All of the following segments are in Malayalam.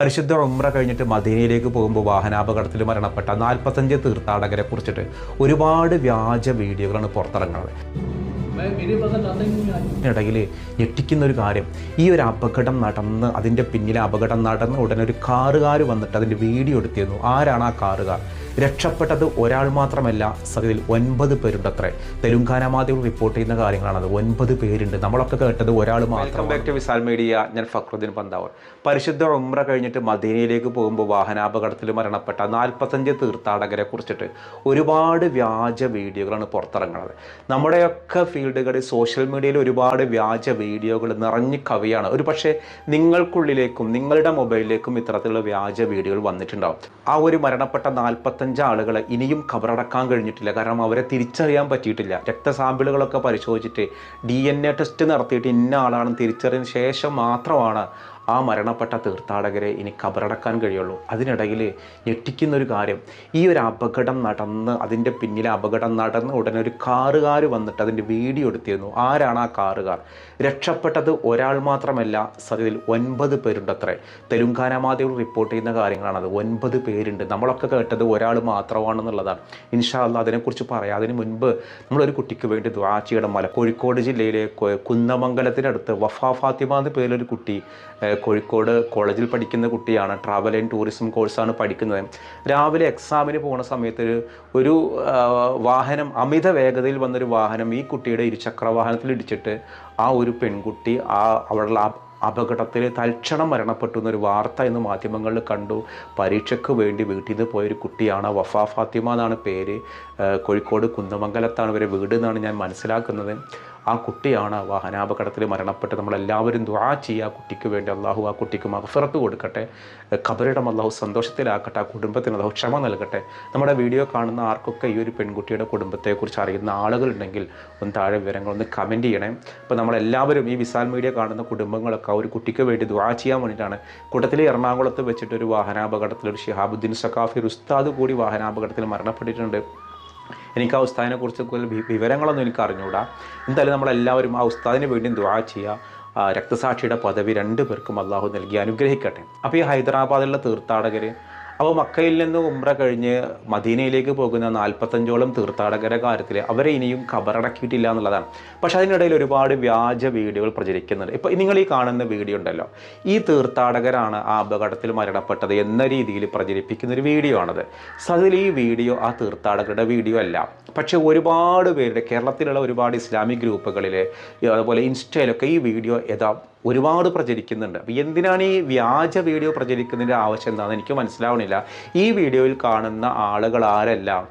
പരിശുദ്ധ ഉമ്ര കഴിഞ്ഞിട്ട് മദീനയിലേക്ക് പോകുമ്പോൾ വാഹനാപകടത്തിൽ മരണപ്പെട്ട നാൽപ്പത്തഞ്ച് തീർത്ഥാടകരെ കുറിച്ചിട്ട് ഒരുപാട് വ്യാജ വീഡിയോകളാണ് പുറത്തിറങ്ങുന്നത്. ഇടയിൽ ഞെട്ടിക്കുന്ന ഒരു കാര്യം ഈ ഒരു അപകടം നടന്ന് അതിന്റെ പിന്നിലെ അപകടം നടന്ന് ഉടനെ ഒരു കാറുകാർ വന്നിട്ട് അതിന്റെ വീഡിയോ എടുത്തിരുന്നു. ആരാണ് ആ കാറുകാർ? രക്ഷപ്പെട്ടത് ഒരാൾ മാത്രമല്ല. സത്യത്തിൽ ഒൻപത് പേരുണ്ട് പേരുണ്ടത്രേ. തെലുങ്കാന മാധ്യമം റിപ്പോർട്ട് ചെയ്യുന്ന കാര്യങ്ങളാണത് ഒൻപത് പേരുണ്ട്. നമ്മളൊക്കെ കേട്ടത് ഒരാൾ മാത്രം മീഡിയ ഞാൻ ഫക്രുദ്ദീൻ പന്താവർ. പരിശുദ്ധ ഉമ്ര കഴിഞ്ഞിട്ട് മദീനയിലേക്ക് പോകുമ്പോൾ വാഹനാപകടത്തിൽ മരണപ്പെട്ട നാൽപ്പത്തഞ്ച് തീർത്ഥാടകരെ കുറിച്ചിട്ട് ഒരുപാട് വ്യാജ വീഡിയോകളാണ് പുറത്തിറങ്ങുന്നത്. നമ്മുടെയൊക്കെ ഫീൽഡുകളിൽ സോഷ്യൽ മീഡിയയിൽ ഒരുപാട് വ്യാജ വീഡിയോകൾ നിറഞ്ഞു കവിയാണ്. ഒരു പക്ഷേ നിങ്ങൾക്കുള്ളിലേക്കും നിങ്ങളുടെ മൊബൈലിലേക്കും ഇത്തരത്തിലുള്ള വ്യാജ വീഡിയോകൾ വന്നിട്ടുണ്ടാവും. ആ ഒരു മരണപ്പെട്ട നാൽപ്പത്തഞ്ച് ആളുകളെ ഇനിയും കബറടക്കാൻ കഴിഞ്ഞിട്ടില്ല. കാരണം അവരെ തിരിച്ചറിയാൻ പറ്റിയിട്ടില്ല. രക്തസാമ്പിളുകളൊക്കെ പരിശോധിച്ചിട്ട് ഡി എൻ എ ടെസ്റ്റ് നടത്തിയിട്ട് ഇന്ന ആളാണെന്ന് തിരിച്ചറിഞ്ഞ ശേഷം മാത്രമാണ് ആ മരണപ്പെട്ട തീർത്ഥാടകരെ ഇനി കബറടക്കാൻ കഴിയുള്ളൂ. അതിനിടയിൽ ഞെട്ടിക്കുന്നൊരു കാര്യം ഈ ഒരു അപകടം നടന്ന് അതിന്റെ പിന്നിലെ അപകടം നടന്ന് ഉടനെ ഒരു കാറുകാർ വന്നിട്ട് അതിന്റെ വീഡിയോ എടുത്തിരുന്നു. ആരാണ് ആ കാറുകാർ? രക്ഷപ്പെട്ടത് ഒരാൾ മാത്രമല്ല സത്യത്തിൽ ഒൻപത് പേരുണ്ടത്രേ. തെലുങ്കാന മാധ്യമം റിപ്പോർട്ട് ചെയ്യുന്ന കാര്യങ്ങളാണത്. ഒൻപത് പേരുണ്ട്. നമ്മളൊക്കെ കേട്ടത് ഒരാൾ മാത്രമാണെന്നുള്ളതാണ്. ഇൻഷാല്ല അതിനെക്കുറിച്ച് പറയാം അതിന് മുൻപ് നമ്മളൊരു കുട്ടിക്ക് വേണ്ടി ദ്വാ മല കോഴിക്കോട് ജില്ലയിലെ കുന്നമംഗലത്തിനടുത്ത് വഫാ ഫാത്തിമ എന്ന പേരിലൊരു കുട്ടി കോഴിക്കോട് കോളേജിൽ പഠിക്കുന്ന കുട്ടിയാണ്. ട്രാവൽ ആൻഡ് ടൂറിസം കോഴ്സാണ് പഠിക്കുന്നത്. രാവിലെ എക്സാമിന് പോകുന്ന സമയത്ത് ഒരു- വാഹനം അമിത വേഗതയിൽ വന്നൊരു വാഹനം ഈ കുട്ടിയുടെ ഇരുചക്ര വാഹനത്തിൽ ഇടിച്ചിട്ട് ആ ഒരു പെൺകുട്ടി ആ അവളുടെ അപകടത്തിൽ തൽക്ഷണം മരണപ്പെട്ടു എന്നൊരു വാർത്ത ഇന്ന് മാധ്യമങ്ങളിൽ കണ്ടു. പരീക്ഷയ്ക്ക് വേണ്ടി വീട്ടിൽ നിന്ന് പോയൊരു കുട്ടിയാണ് വഫ ഫാത്തിമ എന്നാണ് പേര്. കോഴിക്കോട് കുന്നമംഗലത്താണ് ഇവരെ വീട് എന്നാണ് ഞാൻ മനസ്സിലാക്കുന്നത്. ആ കുട്ടിയാണ് വാഹനാപകടത്തിൽ മരണപ്പെട്ട് നമ്മളെല്ലാവരും ദ്വാ ചെയ്യുക ആ കുട്ടിക്ക് വേണ്ടി അള്ളാഹു ആ കുട്ടിക്ക് മഹഫറത്ത് കൊടുക്കട്ടെ ഖബറിടം അള്ളാഹു സന്തോഷത്തിലാക്കട്ടെ ആ കുടുംബത്തിന് അള്ളാഹു ക്ഷമ നൽകട്ടെ. നമ്മുടെ വീഡിയോ കാണുന്ന ആർക്കൊക്കെ ഈ ഒരു പെൺകുട്ടിയുടെ കുടുംബത്തെക്കുറിച്ച് അറിയുന്ന ആളുകളുണ്ടെങ്കിൽ ഒന്ന് താഴെ വിവരങ്ങളൊന്ന് കമന്റ് ചെയ്യണേ. അപ്പോൾ നമ്മളെല്ലാവരും ഈ വിസാൽ മീഡിയ കാണുന്ന കുടുംബങ്ങളൊക്കെ ആ ഒരു കുട്ടിക്ക് വേണ്ടി ദ്വാ ചെയ്യാൻ വേണ്ടിയിട്ടാണ്. കൂട്ടത്തിൽ എറണാകുളത്ത് വെച്ചിട്ടൊരു വാഹനാപകടത്തിൽ ഒരു ഷിഹാബുദ്ദീൻ സഖാഫി ഉസ്താദ് കൂടി വാഹനാപകടത്തിൽ മരണപ്പെട്ടിട്ടുണ്ട്. എനിക്ക് ആ ഉസ്താദിനെ കുറിച്ച് കൂടുതൽ വിവരങ്ങളൊന്നും എനിക്ക് അറിഞ്ഞുകൂടാ എന്തായാലും നമ്മളെല്ലാവരും ആ ഉസ്താദിന് വേണ്ടി ദുവാ ചെയ്യുക. രക്തസാക്ഷിയുടെ പദവി രണ്ടു പേർക്കും അള്ളാഹു നൽകി. അനുഗ്രഹിക്കട്ടെ. അപ്പോൾ ഈ ഹൈദരാബാദിലുള്ള തീർത്ഥാടകർ അപ്പോൾ മക്കയിൽ നിന്ന് ഉമ്ര കഴിഞ്ഞ് മദീനയിലേക്ക് പോകുന്ന നാൽപ്പത്തഞ്ചോളം തീർത്ഥാടകരെ കാര്യത്തിൽ അവരെ ഇനിയും കബറടക്കിയിട്ടില്ല എന്നുള്ളതാണ്. പക്ഷേ അതിനിടയിൽ ഒരുപാട് വ്യാജ വീഡിയോകൾ പ്രചരിക്കുന്നുണ്ട്. ഇപ്പോൾ നിങ്ങൾ ഈ കാണുന്ന വീഡിയോ ഉണ്ടല്ലോ. ഈ തീർത്ഥാടകരാണ് ആ അപകടത്തിൽ മരണപ്പെട്ടത് എന്ന രീതിയിൽ പ്രചരിപ്പിക്കുന്ന ഒരു വീഡിയോ ആണത്. സതിൽ ഈ വീഡിയോ ആ തീർത്ഥാടകരുടെ വീഡിയോ അല്ല. പക്ഷേ ഒരുപാട് പേരുടെ കേരളത്തിലുള്ള ഒരുപാട് ഇസ്ലാമിക് ഗ്രൂപ്പുകളിൽ അതുപോലെ ഇൻസ്റ്റയിലൊക്കെ ഈ വീഡിയോ യഥാ ഒരുപാട് പ്രചരിക്കുന്നുണ്ട്. അപ്പോൾ എന്തിനാണ് ഈ വ്യാജ വീഡിയോ പ്രചരിക്കുന്നതിന്റെ ആവശ്യം എന്താണെന്ന് എനിക്ക് മനസ്സിലാവണില്ല. ഈ വീഡിയോയിൽ കാണുന്ന ആളുകൾ ആരെല്ലാം?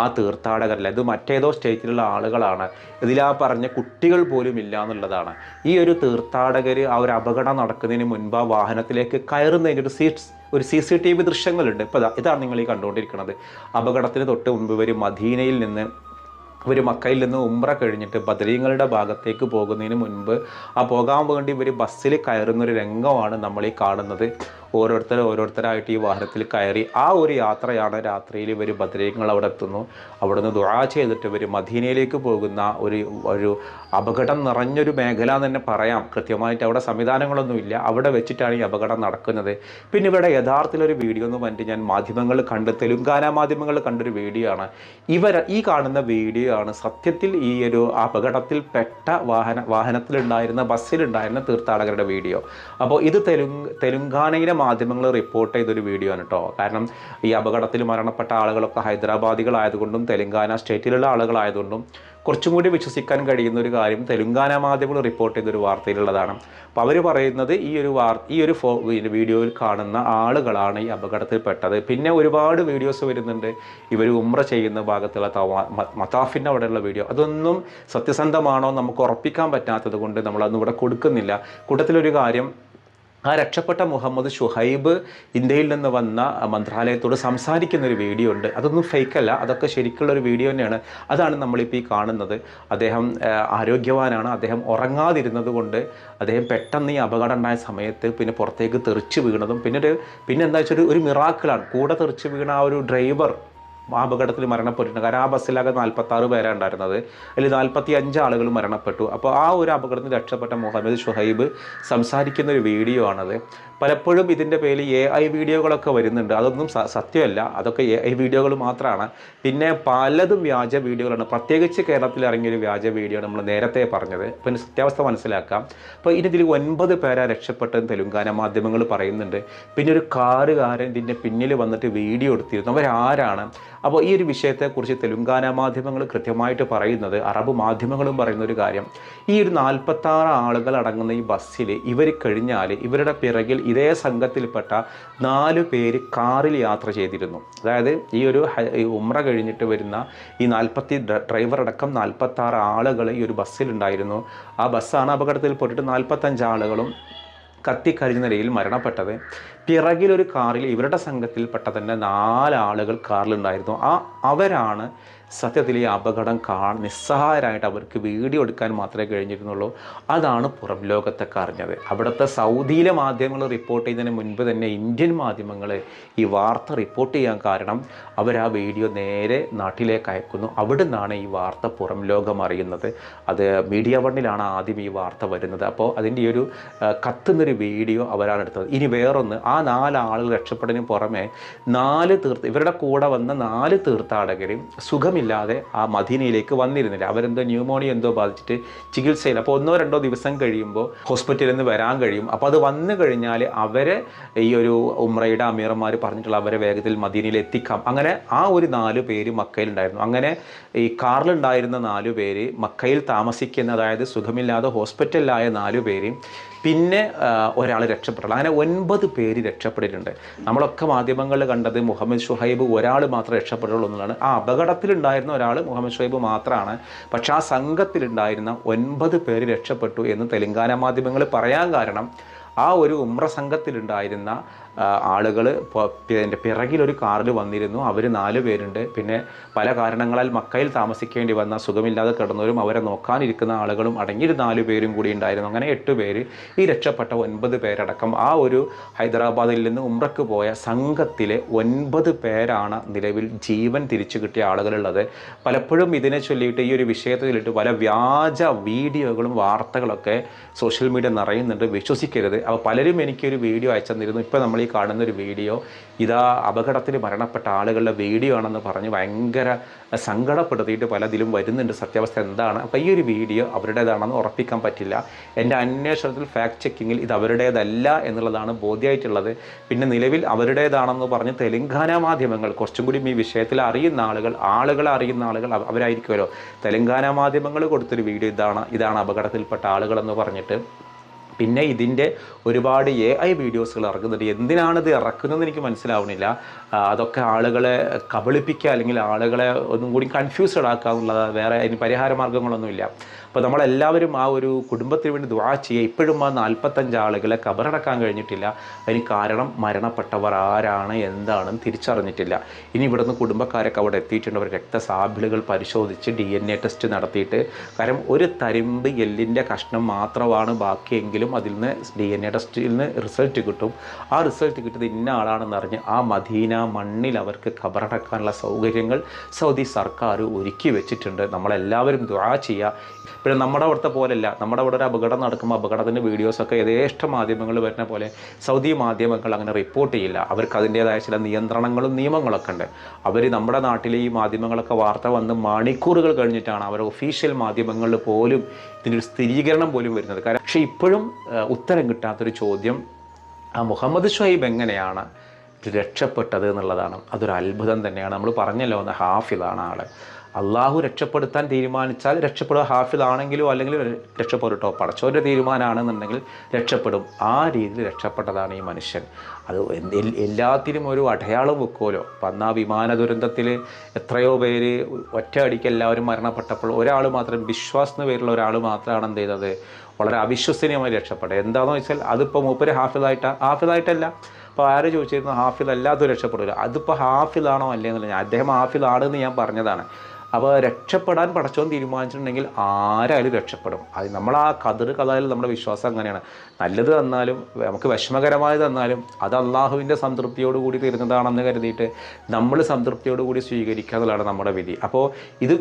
ആ തീർത്ഥാടകരല്ല. ഇത് മറ്റേതോ സ്റ്റേറ്റിലുള്ള ആളുകളാണ്. ഇതിലാ പറഞ്ഞ കുട്ടികൾ പോലും ഇല്ല എന്നുള്ളതാണ്. ഈ ഒരു തീർത്ഥാടകർ ആ ഒരു അപകടം നടക്കുന്നതിന് മുൻപ് ആ വാഹനത്തിലേക്ക് കയറുന്നതിന്റെ ഒരു സീറ്റ്സ് ഒരു സി സി ടി വി ദൃശ്യങ്ങളുണ്ട്. ഇപ്പോൾ ഇതാണ് നിങ്ങൾ ഈ കണ്ടുകൊണ്ടിരിക്കുന്നത്. അപകടത്തിന് തൊട്ട് മുൻപ് വരും മദീനയിൽ നിന്ന് ഇവർ മക്കയിൽ നിന്ന് ഉമ്ര കഴിഞ്ഞിട്ട് ബദരീങ്ങളുടെ ഭാഗത്തേക്ക് പോകുന്നതിന് മുൻപ് ആ പോകാൻ വേണ്ടി ഇവർ ബസ്സിൽ കയറുന്നൊരു രംഗമാണ് നമ്മൾ ഈ കാണുന്നത്. ഓരോരുത്തർ ഓരോരുത്തരായിട്ട് ഈ വാഹനത്തിൽ കയറി ആ ഒരു യാത്രയാണ് രാത്രിയിൽ ഇവർ ബദരീങ്ങൾ അവിടെ എത്തുന്നു. അവിടുന്ന് ദുരാ ചെയ്തിട്ട് ഇവർ മദീനയിലേക്ക് പോകുന്ന ഒരു ഒരു അപകടം നിറഞ്ഞൊരു മേഖല എന്ന് തന്നെ പറയാം. കൃത്യമായിട്ട് അവിടെ സംവിധാനങ്ങളൊന്നുമില്ല അവിടെ വെച്ചിട്ടാണ് ഈ അപകടം നടക്കുന്നത്. പിന്നെ ഇവിടെ യഥാർത്ഥത്തിലൊരു വീഡിയോ എന്ന് പറഞ്ഞിട്ട് ഞാൻ മാധ്യമങ്ങൾ കണ്ട് തെലുങ്കാന മാധ്യമങ്ങൾ കണ്ടൊരു വീഡിയോ ആണ്. ഇവർ ഈ കാണുന്ന വീഡിയോ ആണ് സത്യത്തിൽ ഈ ഒരു അപകടത്തിൽ പെട്ട വാഹന വാഹനത്തിലുണ്ടായിരുന്ന ബസ്സിലുണ്ടായിരുന്ന തീർത്ഥാടകരുടെ വീഡിയോ. അപ്പോൾ ഇത് തെലുങ്ക് തെലുങ്കാനയിലെ മാധ്യമങ്ങൾ റിപ്പോർട്ട് ചെയ്തൊരു വീഡിയോ ആണ് കേട്ടോ കാരണം ഈ അപകടത്തിൽ മരണപ്പെട്ട ആളുകളൊക്കെ ഹൈദരാബാദികളായതുകൊണ്ടും തെലങ്കാന സ്റ്റേറ്റിലുള്ള ആളുകളായതുകൊണ്ടും കുറച്ചും കൂടി വിശ്വസിക്കാൻ കഴിയുന്ന ഒരു കാര്യം തെലുങ്കാന മാധ്യമങ്ങൾ റിപ്പോർട്ട് ചെയ്തൊരു വാർത്തയിലുള്ളതാണ്. അപ്പോൾ അവർ പറയുന്നത് ഈ ഒരു വാർ ഈ ഒരു ഫോ വീഡിയോയിൽ കാണുന്ന ആളുകളാണ് ഈ അപകടത്തിൽപ്പെട്ടത് പിന്നെ ഒരുപാട് വീഡിയോസ് വരുന്നുണ്ട്. ഇവർ ഉമ്ര ചെയ്യുന്ന ഭാഗത്തുള്ള മതാഫിന്റെ അവിടെയുള്ള വീഡിയോ. അതൊന്നും സത്യസന്ധമാണോ നമുക്ക് ഉറപ്പിക്കാൻ പറ്റാത്തത് കൊണ്ട് നമ്മളതൊന്നും ഇവിടെ കൊടുക്കുന്നില്ല. കൂട്ടത്തിലൊരു കാര്യം ആ രക്ഷപ്പെട്ട മുഹമ്മദ് ഷുഹൈബ് ഇന്ത്യയിൽ നിന്ന് വന്ന മന്ത്രാലയത്തോട് സംസാരിക്കുന്ന ഒരു വീഡിയോ ഉണ്ട്. അതൊന്നും ഫേക്ക് അല്ല. അതൊക്കെ ശരിക്കുള്ള ഒരു വീഡിയോ തന്നെയാണ്. അതാണ് നമ്മളിപ്പോൾ ഈ കാണുന്നത്. അദ്ദേഹം ആരോഗ്യവാനാണ്. അദ്ദേഹം ഉറങ്ങാതിരുന്നത് കൊണ്ട് അദ്ദേഹം പെട്ടെന്ന് ഈ അപകടം ഉണ്ടായ സമയത്ത് പിന്നെ പുറത്തേക്ക് തെറിച്ച് വീണതും പിന്നെ ഒരു പിന്നെ എന്താ വെച്ചാൽ ഒരു- മിറാക്കിളാണ് കൂടെ തെറിച്ച് വീണ ആ ഒരു ഡ്രൈവർ അപകടത്തിൽ മരണപ്പെട്ടിട്ടുണ്ട്. കാരണം ആ ബസ്സിലാകെ നാൽപ്പത്തി ആറ് പേരാണ് ഉണ്ടായിരുന്നത് അതിൽ നാൽപ്പത്തി അഞ്ച് ആളുകൾ മരണപ്പെട്ടു. അപ്പോൾ ആ ഒരു അപകടത്തിൽ രക്ഷപ്പെട്ട മുഹമ്മദ് ഷുഹൈബ് സംസാരിക്കുന്ന ഒരു വീഡിയോ ആണത്. പലപ്പോഴും ഇതിന്റെ പേരിൽ എ ഐ വീഡിയോകളൊക്കെ വരുന്നുണ്ട്. അതൊന്നും സത്യമല്ല. അതൊക്കെ എ ഐ വീഡിയോകൾ മാത്രമാണ്. പിന്നെ പലതും വ്യാജ വീഡിയോകളാണ്. പ്രത്യേകിച്ച് കേരളത്തിൽ ഇറങ്ങിയൊരു വ്യാജ വീഡിയോ നമ്മൾ നേരത്തെ പറഞ്ഞത്. പിന്നെ സത്യാവസ്ഥ മനസ്സിലാക്കാം. അപ്പോൾ ഇതിൽ ഒൻപത് പേരാ രക്ഷപ്പെട്ടെന്ന് തെലുങ്കാന മാധ്യമങ്ങൾ പറയുന്നുണ്ട്. പിന്നെ ഒരു കാറുകാരൻ ഇതിന്റെ പിന്നിൽ വന്നിട്ട് വീഡിയോ എടുത്തിരുന്നു. അവരാരാണ്? അപ്പോൾ ഈ ഒരു വിഷയത്തെക്കുറിച്ച് തെലുങ്കാന മാധ്യമങ്ങൾ കൃത്യമായിട്ട് പറയുന്നത് അറബ് മാധ്യമങ്ങളും പറയുന്ന ഒരു കാര്യം. ഈ ഒരു നാൽപ്പത്താറ് ആളുകൾ അടങ്ങുന്ന ഈ ബസ്സിൽ ഇവർ കഴിഞ്ഞാൽ ഇവരുടെ പിറകിൽ ഇതേ സംഘത്തിൽപ്പെട്ട നാല് പേര് കാറിൽ യാത്ര ചെയ്തിരുന്നു. അതായത് ഈ ഒരു ഉമ്ര കഴിഞ്ഞിട്ട് വരുന്ന ഈ നാൽപ്പത്തി ഡ്രൈവർ അടക്കം നാൽപ്പത്താറ് ആളുകൾ ഈ ഒരു ബസ്സിലുണ്ടായിരുന്നു ആ ബസ്സാണ് അപകടത്തിൽ അപകടത്തിൽപ്പെട്ടിട്ട് നാൽപ്പത്തഞ്ച് ആളുകളും കത്തിക്കരിഞ്ഞ നിലയിൽ മരണപ്പെട്ടത്. പിറകിലൊരു കാറിൽ ഇവരുടെ സംഘത്തിൽപ്പെട്ട തന്നെ നാലാളുകൾ കാറിലുണ്ടായിരുന്നു. ആ അവരാണ് സത്യത്തിൽ ഈ അപകടം കാ നിസ്സഹായരായിട്ട് അവർക്ക് വീഡിയോ എടുക്കാൻ മാത്രമേ കഴിഞ്ഞിരുന്നുള്ളൂ. അതാണ് പുറം ലോകത്തൊക്കെ അറിഞ്ഞത് അവിടുത്തെ സൗദിയിലെ മാധ്യമങ്ങൾ റിപ്പോർട്ട് ചെയ്യുന്നതിന് മുൻപ് തന്നെ ഇന്ത്യൻ മാധ്യമങ്ങൾ ഈ വാർത്ത റിപ്പോർട്ട് ചെയ്യാൻ കാരണം അവർ ആ വീഡിയോ നേരെ നാട്ടിലേക്ക് അയക്കുന്നു. അവിടെ നിന്നാണ് ഈ വാർത്ത പുറം ലോകം അറിയുന്നത്. അത് മീഡിയ വണ്ണിലാണ് ആദ്യം ഈ വാർത്ത വരുന്നത്. അപ്പോൾ അതിന്റെ ഒരു കത്തുന്നൊരു വീഡിയോ അവരാണ് എടുത്തത്. ഇനി വേറൊന്ന് ആ നാല് ആളുകൾ രക്ഷപ്പെടുന്നതിന് പുറമെ നാല് തീർത്ത് ഇവരുടെ കൂടെ വന്ന നാല് തീർത്ഥാടകരും സുഖമില്ലാതെ ആ മദീനയിലേക്ക് വന്നിരുന്നില്ല. അവരെന്തോ ന്യൂമോണിയ എന്തോ ബാധിച്ചിട്ട് ചികിത്സയിൽ അപ്പോൾ ഒന്നോ രണ്ടോ ദിവസം കഴിയുമ്പോൾ ഹോസ്പിറ്റലിൽ നിന്ന് വരാൻ കഴിയും. അപ്പോൾ അത് വന്നു കഴിഞ്ഞാൽ അവരെ ഈ ഒരു ഉമ്രയുടെ അമീറന്മാർ പറഞ്ഞിട്ടുള്ള അവരെ വേഗത്തിൽ മദീനയിൽ എത്തിക്കാം. അങ്ങനെ ആ ഒരു നാല് പേര് മക്കയിലുണ്ടായിരുന്നു. അങ്ങനെ ഈ കാറിലുണ്ടായിരുന്ന നാല് പേര് മക്കയിൽ താമസിക്കുന്ന അതായത് സുഖമില്ലാതെ ഹോസ്പിറ്റലിലായ നാല് പേര് പിന്നെ ഒരാൾ രക്ഷപ്പെട്ടു അങ്ങനെ ഒൻപത് പേര് രക്ഷപ്പെട്ടിട്ടുണ്ട്. നമ്മളൊക്കെ മാധ്യമങ്ങളിൽ കണ്ടത് മുഹമ്മദ് ഷുഹൈബ് ഒരാൾ മാത്രം രക്ഷപ്പെട്ടുള്ളൂ എന്നുള്ളതാണ്. ആ അപകടത്തിലുണ്ടായിരുന്ന ഒരാൾ മുഹമ്മദ് ഷുഹൈബ് മാത്രമാണ്. പക്ഷേ ആ സംഘത്തിലുണ്ടായിരുന്ന ഒൻപത് പേര് രക്ഷപ്പെട്ടു എന്ന് തെലങ്കാന മാധ്യമങ്ങൾ പറയാൻ കാരണം ആ ഒരു ഉമ്ര സംഘത്തിലുണ്ടായിരുന്ന ആളുകൾ എന്റെ പിറകിലൊരു കാറിൽ വന്നിരുന്നു. അവർ നാല് പേരുണ്ട്. പിന്നെ പല കാരണങ്ങളാൽ മക്കയിൽ താമസിക്കേണ്ടി വന്ന സുഖമില്ലാതെ കിടന്നവരും അവരെ നോക്കാനിരിക്കുന്ന ആളുകളും അടങ്ങിയൊരു നാല് പേരും കൂടി ഉണ്ടായിരുന്നു. അങ്ങനെ എട്ട് പേര് ഈ രക്ഷപ്പെട്ട ഒൻപത് പേരടക്കം ആ ഒരു ഹൈദരാബാദിൽ നിന്ന് ഉമ്രക്ക് പോയ സംഘത്തിലെ ഒൻപത് പേരാണ് നിലവിൽ ജീവൻ തിരിച്ചു കിട്ടിയ ആളുകളുള്ളത്. പലപ്പോഴും ഇതിനെ ചൊല്ലിയിട്ട് ഈ ഒരു വിഷയത്തെ ചൊല്ലിയിട്ട് പല വ്യാജ വീഡിയോകളും വാർത്തകളൊക്കെ സോഷ്യൽ മീഡിയ നിറയുന്നുണ്ട്. വിശ്വസിക്കരുത്. അപ്പോൾ പലരും എനിക്കൊരു വീഡിയോ അയച്ചു തന്നിരുന്നു. ഇപ്പോൾ നമ്മൾ ഈ കാണുന്നൊരു വീഡിയോ ഇതാ അപകടത്തിൽ മരണപ്പെട്ട ആളുകളുടെ വീഡിയോ ആണെന്ന് പറഞ്ഞ് ഭയങ്കര സങ്കടപ്പെടുത്തിയിട്ട് പലതിലും വരുന്നുണ്ട് സത്യാവസ്ഥ എന്താണ്. അപ്പോൾ ഈ ഒരു വീഡിയോ അവരുടേതാണെന്ന് ഉറപ്പിക്കാൻ പറ്റില്ല. എന്റെ അന്വേഷണത്തിൽ ഫാക്ട് ചെക്കിങ്ങിൽ ഇത് അവരുടേതല്ല എന്നുള്ളതാണ് ബോധ്യമായിട്ടുള്ളത് പിന്നെ നിലവിൽ അവരുടേതാണെന്ന് പറഞ്ഞ് തെലങ്കാന മാധ്യമങ്ങൾ കുറച്ചും കൂടി ഈ വിഷയത്തിൽ അറിയുന്ന ആളുകൾ ആളുകളെ അറിയുന്ന ആളുകൾ അവ- അവരായിരിക്കുമല്ലോ. തെലങ്കാന മാധ്യമങ്ങൾ കൊടുത്തൊരു വീഡിയോ ഇതാണ് ഇതാണ് അപകടത്തിൽപ്പെട്ട ആളുകളെന്ന് പറഞ്ഞിട്ട്. പിന്നെ ഇതിന്റെ ഒരുപാട് എ ഐ വീഡിയോസുകൾ ഇറക്കുന്നുണ്ട് എന്തിനാണ് ഇത് ഇറക്കുന്നതെന്ന് എനിക്ക് മനസ്സിലാവുന്നില്ല. അതൊക്കെ ആളുകളെ കബളിപ്പിക്കുക അല്ലെങ്കിൽ ആളുകളെ ഒന്നും കൂടി കൺഫ്യൂസ്ഡ് ആക്കുക എന്നുള്ളത് വേറെ അതിന് പരിഹാര മാർഗങ്ങളൊന്നുമില്ല അപ്പോൾ നമ്മളെല്ലാവരും ആ ഒരു കുടുംബത്തിന് വേണ്ടി ദ്വാ ചെയ്യുക. ഇപ്പോഴും ആ നാൽപ്പത്തഞ്ച് ആളുകളെ കബറടക്കാൻ കഴിഞ്ഞിട്ടില്ല. അതിന് കാരണം മരണപ്പെട്ടവർ ആരാണ് എന്താണെന്ന് തിരിച്ചറിഞ്ഞിട്ടില്ല. ഇനി ഇവിടുന്ന് കുടുംബക്കാരൊക്കെ അവിടെ എത്തിയിട്ടുണ്ട്. അവർ രക്തസാമ്പിളുകൾ പരിശോധിച്ച് ഡി എൻ എ ടെസ്റ്റ് നടത്തിയിട്ട്. കാരണം ഒരു തരിമ്പ് എല്ലിന്റെ കഷ്ണം മാത്രമാണ് ബാക്കിയെങ്കിലും അതിൽ നിന്ന് ഡി എൻ എ ടെസ്റ്റിൽ നിന്ന് റിസൾട്ട് കിട്ടും. ആ റിസൾട്ട് കിട്ടിയത് ഇന്ന ആളാണെന്ന് അറിഞ്ഞ് ആ മദീന മണ്ണിൽ അവർക്ക് കബറടക്കാനുള്ള സൗകര്യങ്ങൾ സൗദി സർക്കാർ ഒരുക്കി വെച്ചിട്ടുണ്ട്. നമ്മളെല്ലാവരും ദ്വാ ചെയ്യുക. പിന്നെ നമ്മുടെ അവിടുത്തെ പോലെയല്ല. നമ്മുടെ അവിടെ ഒരു അപകടം നടക്കുമ്പോൾ അപകടത്തിന്റെ വീഡിയോസൊക്കെ യഥേഷ്ട മാധ്യമങ്ങൾ വരുന്ന പോലെ സൗദി മാധ്യമങ്ങൾ അങ്ങനെ റിപ്പോർട്ട് ചെയ്യില്ല. അവർക്ക് അതിന്റേതായ ചില നിയന്ത്രണങ്ങളും നിയമങ്ങളൊക്കെ ഉണ്ട്. അവർ നമ്മുടെ നാട്ടിലെ ഈ മാധ്യമങ്ങളൊക്കെ വാർത്ത വന്ന് മണിക്കൂറുകൾ കഴിഞ്ഞിട്ടാണ് അവർ ഒഫീഷ്യൽ മാധ്യമങ്ങളിൽ പോലും ഇതിന്റെ സ്ഥിരീകരണം പോലും വരുന്നത്. കാരണം പക്ഷേ ഇപ്പോഴും ഉത്തരം കിട്ടാത്തൊരു ചോദ്യം ആ മുഹമ്മദ് ഷുഹൈബ് എങ്ങനെയാണ് രക്ഷപ്പെട്ടത് എന്നുള്ളതാണ്. അതൊരു അത്ഭുതം തന്നെയാണ്. നമ്മൾ പറഞ്ഞല്ലോ ഒന്ന് ഹാഫിലാണ് ആൾ. അള്ളാഹു രക്ഷപ്പെടുത്താൻ തീരുമാനിച്ചാൽ രക്ഷപ്പെടുക ഹാഫിലാണെങ്കിലോ അല്ലെങ്കിൽ രക്ഷപ്പെടുട്ടോ പടച്ചോന്റെ തീരുമാനമാണെന്നുണ്ടെങ്കിൽ രക്ഷപ്പെടും. ആ രീതിയിൽ രക്ഷപ്പെട്ടതാണ് ഈ മനുഷ്യൻ. അത് എല്ലാത്തിനും ഒരു അടയാളം വെക്കുമല്ലോ. അപ്പം അന്ന് ആ വിമാന ദുരന്തത്തിൽ എത്രയോ പേര് ഒറ്റയടിക്ക് എല്ലാവരും മരണപ്പെട്ടപ്പോൾ ഒരാൾ മാത്രം വിശ്വാസ് എന്ന് പേരുള്ള ഒരാൾ മാത്രമാണ് എന്ത് ചെയ്തത്? വളരെ അവിശ്വസനീയമായി രക്ഷപ്പെട്ടത്. എന്താണെന്ന് വെച്ചാൽ അതിപ്പോൾ മൂപ്പര് ഹാഫിലായിട്ടാണ് ഹാഫിലായിട്ടല്ല അപ്പോൾ ആര് ചോദിച്ചിരുന്നു? ഹാഫിൽ അല്ലാതെ രക്ഷപ്പെടില്ല അതിപ്പോൾ ഹാഫിലാണോ അല്ലേ എന്നുള്ളത് അദ്ദേഹം ഹാഫിലാണെന്ന് ഞാൻ പറഞ്ഞതാണ്. അപ്പോൾ രക്ഷപ്പെടാൻ പടച്ചോൻ തീരുമാനിച്ചിട്ടുണ്ടെങ്കിൽ ആരായാലും രക്ഷപ്പെടും. അത് നമ്മൾ ആ കതിർ കഥയിൽ നമ്മുടെ വിശ്വാസം അങ്ങനെയാണ്. നല്ലത് തന്നാലും നമുക്ക് വിഷമകരമായ തന്നാലും അത് അള്ളാഹുവിന്റെ സംതൃപ്തിയോട് കൂടി തരുന്നതാണെന്ന് കരുതിയിട്ട് നമ്മൾ സംതൃപ്തിയോട് കൂടി സ്വീകരിക്കുക എന്നുള്ളതാണ് നമ്മുടെ വിധി. അപ്പോൾ ഇത്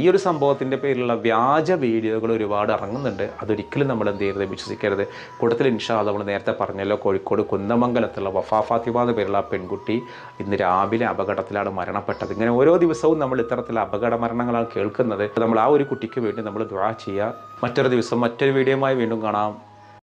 ഈ ഒരു സംഭവത്തിന്റെ പേരിലുള്ള വ്യാജ വീഡിയോകൾ ഒരുപാട് ഇറങ്ങുന്നുണ്ട്. അതൊരിക്കലും നമ്മൾ എന്ത് ചെയ്യരുത് വിശ്വസിക്കരുത്. കൂടുതൽ ഇൻഷാ നമ്മൾ നേരത്തെ പറഞ്ഞല്ലോ കോഴിക്കോട് കുന്നമംഗലത്തുള്ള വഫാ ഫാത്തിമ എന്ന പേരുള്ള പെൺകുട്ടി ഇന്ന് രാവിലെ അപകടത്തിലാണ് മരണപ്പെട്ടത്. ഇങ്ങനെ ഓരോ ദിവസവും നമ്മൾ ഇത്തരത്തിലുള്ള അപകട മരണങ്ങളാണ് കേൾക്കുന്നത്. നമ്മൾ ആ ഒരു കുട്ടിക്ക് വേണ്ടി നമ്മൾ ദുആ ചെയ്യുക. മറ്റൊരു ദിവസം മറ്റൊരു വീഡിയോയുമായി വീണ്ടും കാണാം.